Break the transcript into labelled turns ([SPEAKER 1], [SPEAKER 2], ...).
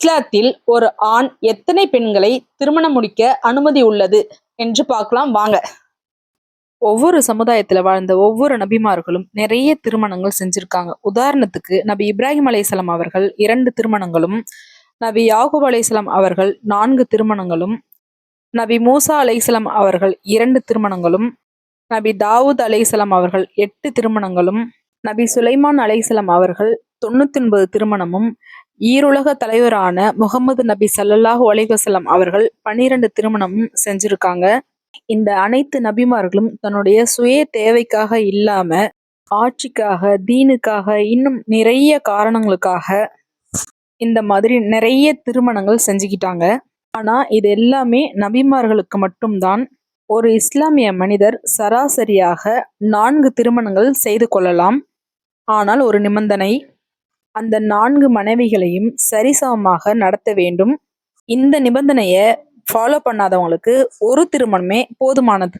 [SPEAKER 1] இஸ்லாத்தில் ஒரு ஆண் எத்தனை பெண்களை திருமணம் முடிக்க அனுமதி உள்ளது என்று பார்க்கலாம் வாங்க. ஒவ்வொரு சமுதாயத்துல வாழ்ந்த ஒவ்வொரு நபிமார்களும் நிறைய திருமணங்கள் செஞ்சிருக்காங்க. உதாரணத்துக்கு நபி இப்ராஹிம் அலைஹிஸ்ஸலாம் அவர்கள் இரண்டு திருமணங்களும் நபி யாகூப் அலைஹிஸ்ஸலாம் அவர்கள் நான்கு திருமணங்களும் நபி மூசா அலைசலம் அவர்கள் இரண்டு திருமணங்களும் நபி தாவூத் அலைசலம் அவர்கள் எட்டு திருமணங்களும் நபி சுலைமான் அலைசலம் அவர்கள் தொண்ணூத்தி ஒன்பது திருமணமும் ஈருலக தலைவரான முகமது நபி சல்லல்லாஹு அலைவசலம் அவர்கள் பன்னிரண்டு திருமணமும் செஞ்சிருக்காங்க. இந்த அனைத்து நபிமார்களும் தன்னுடைய சுய தேவைக்காக இல்லாம ஆட்சிக்காக தீனுக்காக இன்னும் நிறைய காரணங்களுக்காக இந்த மாதிரி நிறைய திருமணங்கள் செஞ்சுக்கிட்டாங்க. ஆனா இது எல்லாமே நபிமார்களுக்கு மட்டும்தான். ஒரு இஸ்லாமிய மனிதர் சராசரியாக நான்கு திருமணங்கள் செய்து கொள்ளலாம். ஆனால் ஒரு நிபந்தனை அந்த நான்கு மனைவிகளையும் சரிசமமாக நடத்த வேண்டும். இந்த நிபந்தனையை ஃபாலோ பண்ணாதவங்களுக்கு ஒரு திருமணமே போதுமானது.